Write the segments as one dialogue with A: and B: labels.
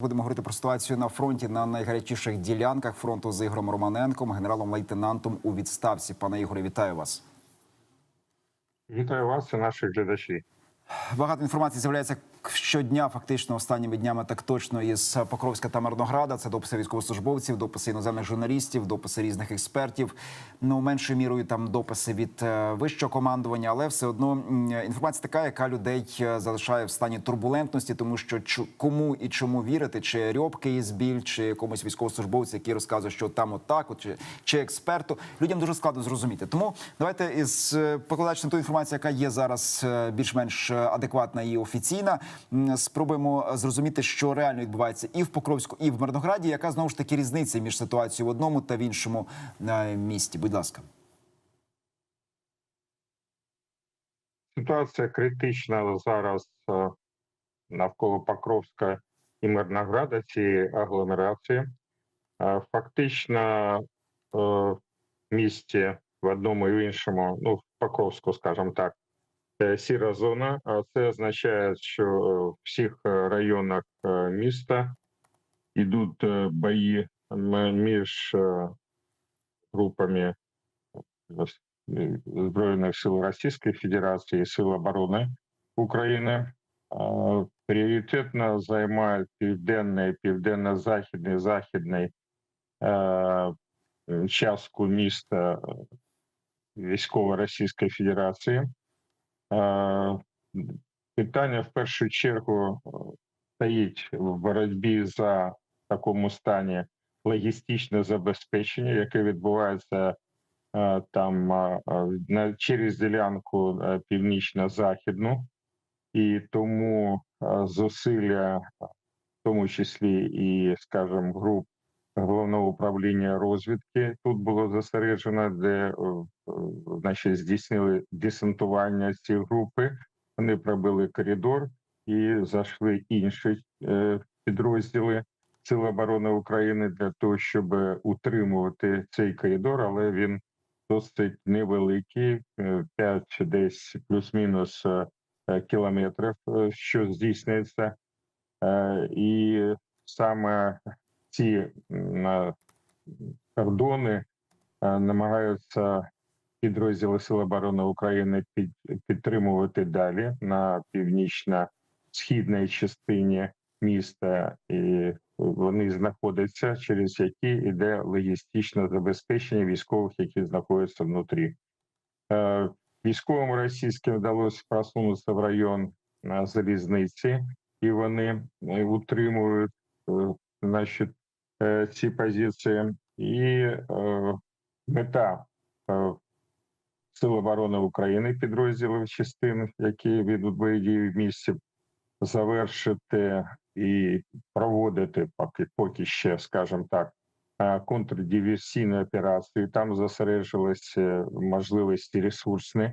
A: Будемо говорити про ситуацію на фронті на найгарячіших ділянках фронту з Ігорем Романенком, генералом-лейтенантом у відставці. Пане Ігоре, вітаю вас.
B: Вітаю вас і наших глядачів.
A: Багато інформації з'являється щодня, фактично останніми днями, так точно із Покровська та Мирнограда. Це дописи військовослужбовців, дописи іноземних журналістів, дописи різних експертів. Ну меншою мірою там дописи від е, вищого командування, але все одно інформація така, яка людей е, залишає в стані турбулентності, тому що кому і чому вірити, чи Рьобки із біль, чи якомусь військовослужбовцю, який розказує, що там отак, от, чи, чи експерту, людям дуже складно зрозуміти. Тому давайте із е, покладаючи на ту інформацію, яка є зараз більш-менш адекватна і офіційна, спробуємо зрозуміти, що реально відбувається і в Покровську, і в Мирнограді. Яка знову ж таки різниця між ситуацією в одному та в іншому е, місті? Будь ласка.
B: Ситуація критична зараз е, навколо Покровська і Мирнограда цієї агломерації. Е, Фактично в місті в одному і в іншому, ну в Покровську, скажімо так, сіра зона. А це означає, що е, в всіх е, районах е, міста йдуть бої між групами Збройних сил Російської Федерації і Сил оборони України. Пріоритетно займають південний, південно-західний, західний частку міста військово Російської Федерації. Е, Питання в першу чергу е, стоїть в боротьбі за такому стані логістичне забезпечення, яке відбувається е, там через ділянку північно-західну, і тому зусилля, в тому числі і, скажімо, груп головного управління розвідки тут було зосереджено, де е, е, значить здійснили десантування ці групи. Вони пробили коридор і зайшли інші е, підрозділи Сил оборони України для того, щоб утримувати цей коридор, але він досить невеликий, 5 десь плюс-мінус кілометрів, що здійснюється. І саме ці кордони намагаються підрозділи Сил оборони України під, підтримувати далі на північно-східній частині міста, і вони знаходяться, через які йде логістичне забезпечення військових, які знаходяться внутрі. Е, Військовим російським вдалося просунутися в район е, залізниці, і вони е, утримують значить, ці позиції. І е, мета е, Сил оборони України, підрозділів частин, які ведуть бойові дії в місті, завершити і проводити поки поки ще, скажімо так, е, контрдиверсійну операцію. Там зосереджувалися можливості ресурсні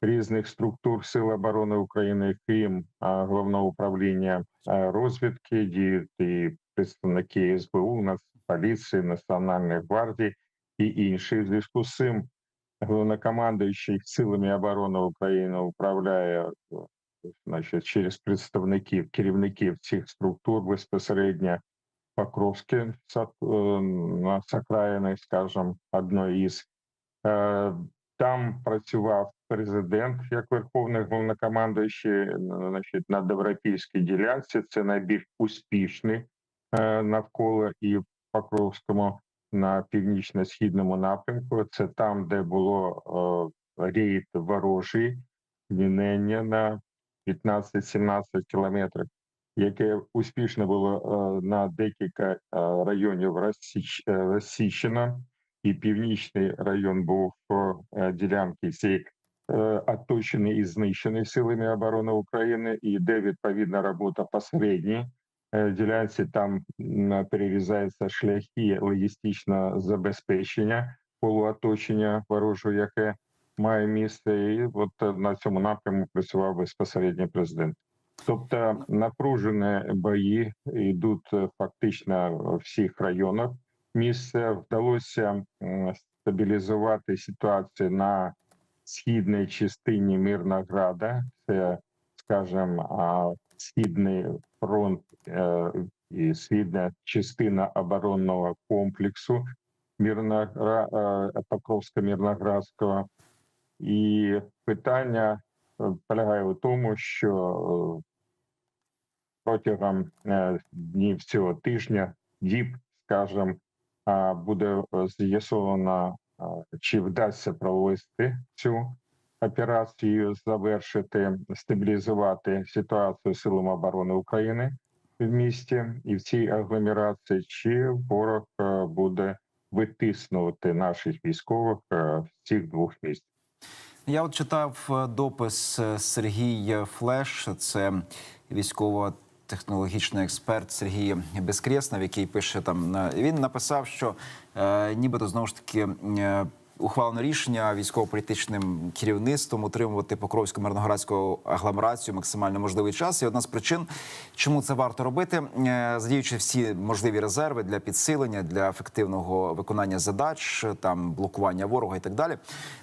B: різних структур Сил оборони України, крім головного управління розвідки, діють і представники СБУ, Нацполіції, Національної гвардії і інші. В зв'язку з цим головнокомандуючий силами оборони України управляє значить, через представників керівників цих структур безпосередньо Покровське е, на окраїни, скажімо, одної із. Е, Там працював президент як верховний головнокомандуючий значить, на Добропільській ділянці. Це найбільш успішний е, навколо і в Покровському на північно-східному напрямку. Це там, де було е, рейд ворожий, мінення на 15-17 кілометрів, яке успішно було е, на декілька районів розсіч, розсічено, і північний район був е, цієї е, оточений і знищений силами оборони України, і йде відповідна робота по середній е, ділянці. Там перерізаються шляхи логістичного забезпечення полуоточення ворожого, яке має місце, і от е, на цьому напрямку працював безпосередньо президент. Тобто напружені бої йдуть фактично в всіх районах. Місце вдалося стабілізувати ситуацію на східній частині Мирнограда. Це, скажімо, східний фронт е, і східна частина оборонного комплексу Мірногра... е, Покровсько-Мірноградського. І питання е, полягає у тому, що протягом днів цього тижня, діб, скажімо, буде е, з'ясовано, а, чи вдасться провести цю операцію, завершити, стабілізувати ситуацію силам оборони України в місті і в цій агломерації, чи ворог е, буде витиснути наших військових е, з цих двох місць.
A: Я от читав е, допис Сергій Флеш, це військово-технологічний експерт Сергій Безкреснов, який пише там. на- Він написав, що е, нібито знову ж таки. е, Ухвалено рішення військово-політичним керівництвом утримувати Покровську мирноградську агломерацію максимально можливий час. І одна з причин, чому це варто робити, е, задіючи всі можливі резерви для підсилення, для ефективного виконання задач, там блокування ворога і так далі.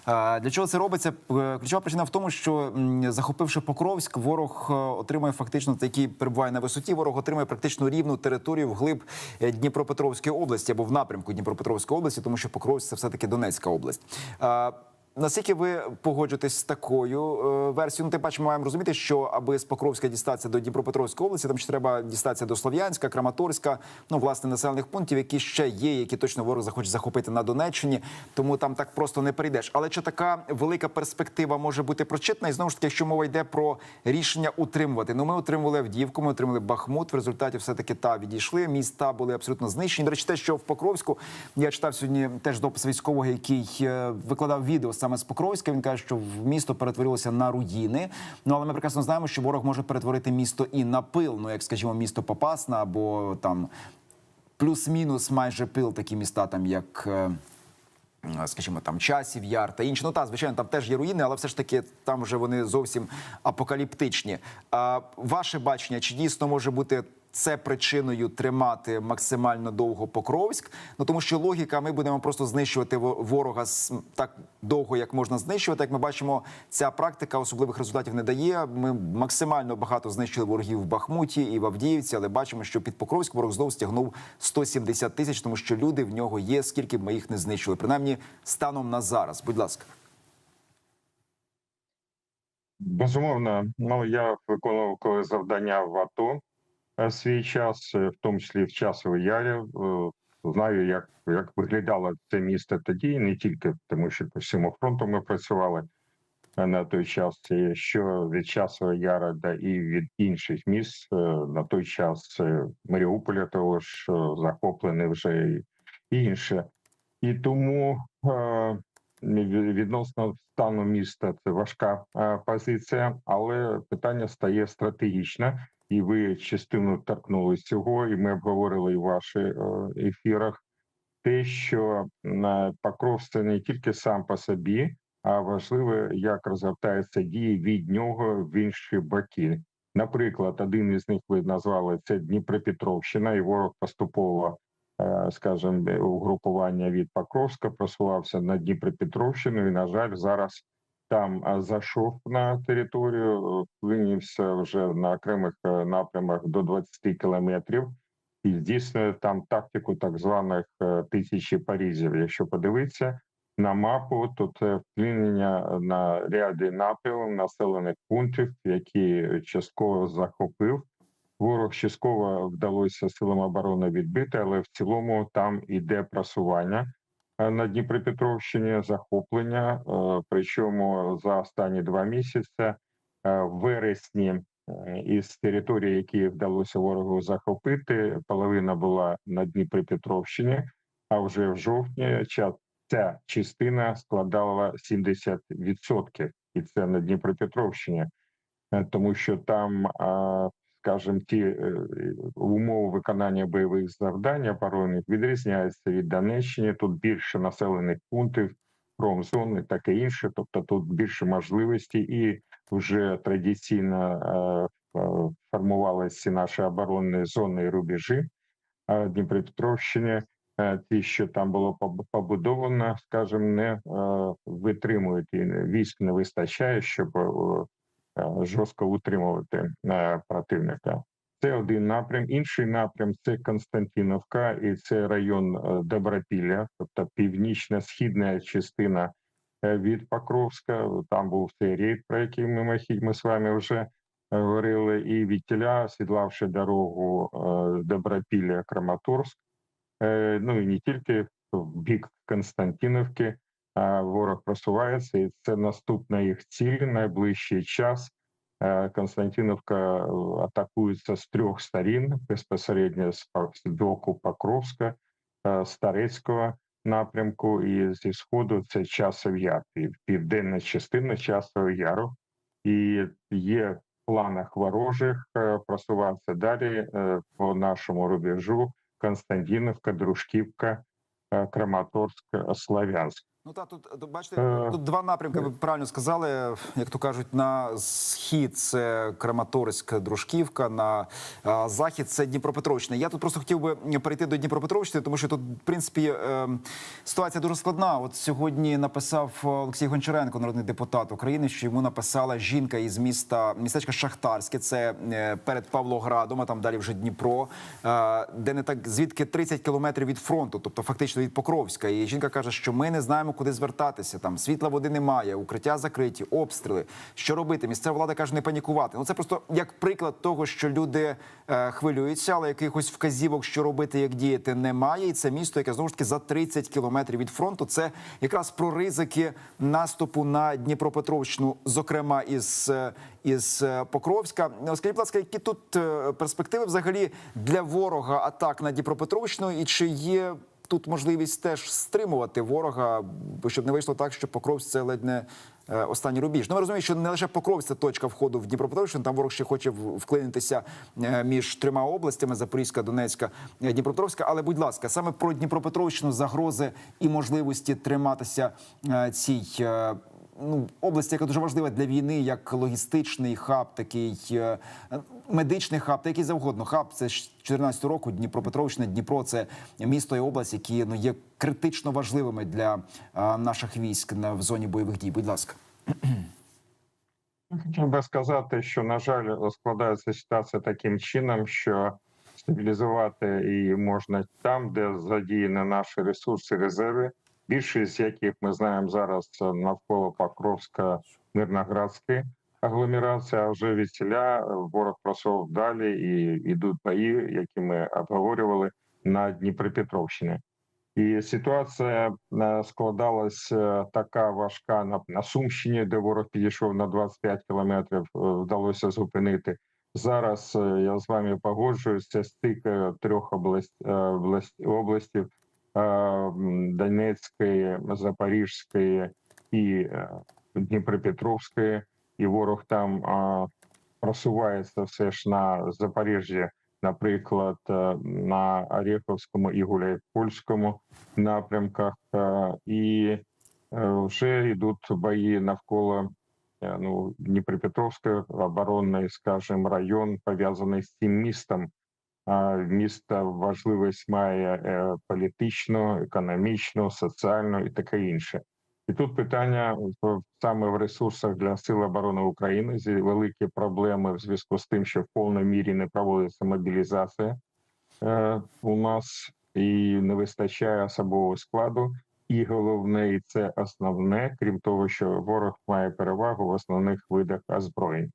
A: Е, Для чого це робиться? Е, Ключова причина в тому, що захопивши Покровськ, ворог отримує фактично такий перебуває на висоті. Ворог отримує практично рівну територію вглиб Дніпропетровської області або в напрямку Дніпропетровської області, тому що Покровськ це все таки Донецька область. Е, Наскільки ви погоджуєтесь з такою е, версією? Ну, тим паче, ми маємо розуміти, що аби з Покровська дістатися до Дніпропетровської області, там ще треба дістатися до Слов'янська, Краматорська, ну власне населених пунктів, які ще є, які точно ворог захоче захопити на Донеччині. Тому там так просто не перейдеш. Але чи така велика перспектива може бути прочитана? І знову ж таки, якщо мова йде про рішення утримувати, ну ми утримували Авдіївку, ми отримали Бахмут. В результаті все таки та відійшли. Міста були абсолютно знищені. До речі, те, що в Покровську я читав сьогодні теж допис військового, який е, викладав відео саме з Покровська. Він каже, що в місто перетворилося на руїни. Ну але ми прекрасно знаємо, що ворог може перетворити місто і на пил. Ну як скажімо, місто Попасна або там плюс-мінус майже пил, такі міста, там як. е, Скажімо, там часів яр та інші. Ну та звичайно, там теж є руїни, але все ж таки там вже вони зовсім апокаліптичні. А ваше бачення, чи дійсно може бути це причиною тримати максимально довго Покровськ? Ну тому що логіка, ми будемо просто знищувати ворога так довго, як можна знищувати. Як ми бачимо, ця практика особливих результатів не дає. Ми максимально багато знищили ворогів в Бахмуті і в Авдіївці, але бачимо, що під Покровськ ворог знов стягнув 170 тисяч, тому що люди в нього є, скільки б ми їх не знищили. Принаймні станом на зараз. Будь ласка.
B: Безумовно, ну я виконував завдання в АТО свій час, е, в тому числі в часовій ярі. е, Знаю, як, як виглядало це місто тоді, не тільки тому, що по всьому фронту ми працювали е, на той час, що від часової яра да і від інших міст е, на той час е, Маріуполя, того ж е, захоплений вже і інше. І тому е, відносно стану міста це важка е, позиція, але питання стає стратегічне, і ви частину торкнули цього, і ми обговорили в ваших е, ефірах. Те, що Покров це не тільки сам по собі, а важливо, як розгортаються дії від нього в інші боки. Наприклад, один із них ви назвали це Дніпропетровщина, і ворог поступово е, скажімо, угрупування від Покровська просувався на Дніпропетровщину, і на жаль, зараз там е, зайшов на територію, е, вклинився вже на окремих е, напрямах до 20 кілометрів і здійснює там тактику так званих е, тисячі Парізів. Якщо подивитися на мапу, то це вклинення на ряді напрямів населених пунктів, які частково захопив. Ворог частково вдалося силам оборони відбити, але в цілому там іде просування е, на Дніпропетровщині, захоплення. е, Причому за останні два місяці в вересні із території, які вдалося ворогу захопити, половина була на Дніпропетровщині, а вже в жовтні ця частина складала 70%, і це на Дніпропетровщині, тому що там, скажімо, ті е, умови виконання бойових завдань оборонних відрізняються від Донеччини. Тут більше населених пунктів, промзон і таке інше. Тобто тут більше можливостей, і вже традиційно формувалися наші оборонні зони і рубежі Дніпропетровщині. Е, Ті, що там було побудовано, скажімо, не витримують і військ не вистачає, щоб жорстко утримувати е, противника. Це один напрям. Інший напрям це Константиновка, і це район е, Добропілля, тобто північно-східна частина е, від Покровська. Там був цей рейд, про який ми, ми з вами вже е, говорили. І від тіля, сідлавши дорогу е, Добропілля Краматорськ, Е, ну і не тільки в бік Константиновки, ворог просувається, і це наступна їх ціль найближчий час. Е, Константиновка е, атакується з трьох сторін безпосередньо з боку Покровська, е, Старецького напрямку, і зі сходу це часов яр, південна частина часового яру. І є в планах ворожих е, просуватися далі е, по нашому рубежу Константиновка, Дружківка, е, Краматорськ, е, Славянськ.
A: Ну так, тут тут, бачите,
B: Е,
A: тут два напрямки. Ви правильно сказали. Як то кажуть, на схід це Краматорськ, Дружківка, на захід це Дніпропетровщина. Я тут просто хотів би перейти до Дніпропетровщини, тому що тут, в принципі, е, ситуація дуже складна. От сьогодні написав Олексій Гончаренко, народний депутат України, що йому написала жінка із міста містечка Шахтарське, це е, перед Павлоградом, а там далі вже Дніпро, е, де не так звідки 30 кілометрів від фронту, тобто фактично від Покровська. І жінка каже, що ми не знаємо, куди звертатися. Там світла води немає, укриття закриті, обстріли. Що робити? Місцева влада каже, не панікувати. Ну це просто як приклад того, що люди е, хвилюються, але якихось вказівок, що робити, як діяти, немає. І це місто, яке знову ж таки за 30 кілометрів від фронту. Це якраз про ризики наступу на Дніпропетровщину, зокрема із, е, із е, Покровська. Скажіть, будь ласка, які тут е, перспективи взагалі для ворога атак на Дніпропетровщину, і чи є тут можливість теж стримувати ворога, щоб не вийшло так, що Покровськ це ледь не е, останній рубіж. Ну, ми розуміємо, що не лише Покровськ це точка входу в Дніпропетровщину, там ворог ще хоче вклинитися е, між трьома областями: Запорізька, Донецька, е, Дніпропетровська. Але, будь ласка, саме про Дніпропетровщину загрози і можливості триматися цій. Ну, область, яка дуже важлива для війни, як логістичний хаб, такий е, медичний хаб, та який завгодно. Хаб це ж 14 року. Дніпропетровщина, Дніпро це місто і область, які ну є критично важливими для е, наших військ в зоні бойових дій. Будь ласка.
B: Хотів би сказати, що на жаль, складається ситуація таким чином, що стабілізувати її можна там, де задіяні наші ресурси, резерви. Більшість з яких ми знаємо зараз навколо Покровська, Мирноградська агломерація. А вже від селя ворог пройшов далі і йдуть бої, які ми обговорювали на Дніпропетровщині. І ситуація е, складалась е, така важка на, Сумщині, де ворог підійшов на 25 кілометрів, е, вдалося зупинити. Зараз я з вами погоджуюсь, це стик трьох область, областів Донецької, Запорізької і е, Дніпропетровської, і ворог там просувається все ж на Запоріжжя наприклад, е, на Ореховському і Гуляйпольському напрямках, і вже йдуть бої навколо ну, Дніпропетровської оборонний, скажімо, район пов'язаний з цим містом. А Місто важливість має е, політичну, економічну, соціальну і таке інше. І тут питання саме в ресурсах для Сил оборони України зі великі проблеми в зв'язку з тим, що в повній мірі не проводиться мобілізація е, у нас і не вистачає особового складу. І головне, і це основне, крім того, що ворог має перевагу в основних видах озброєнь.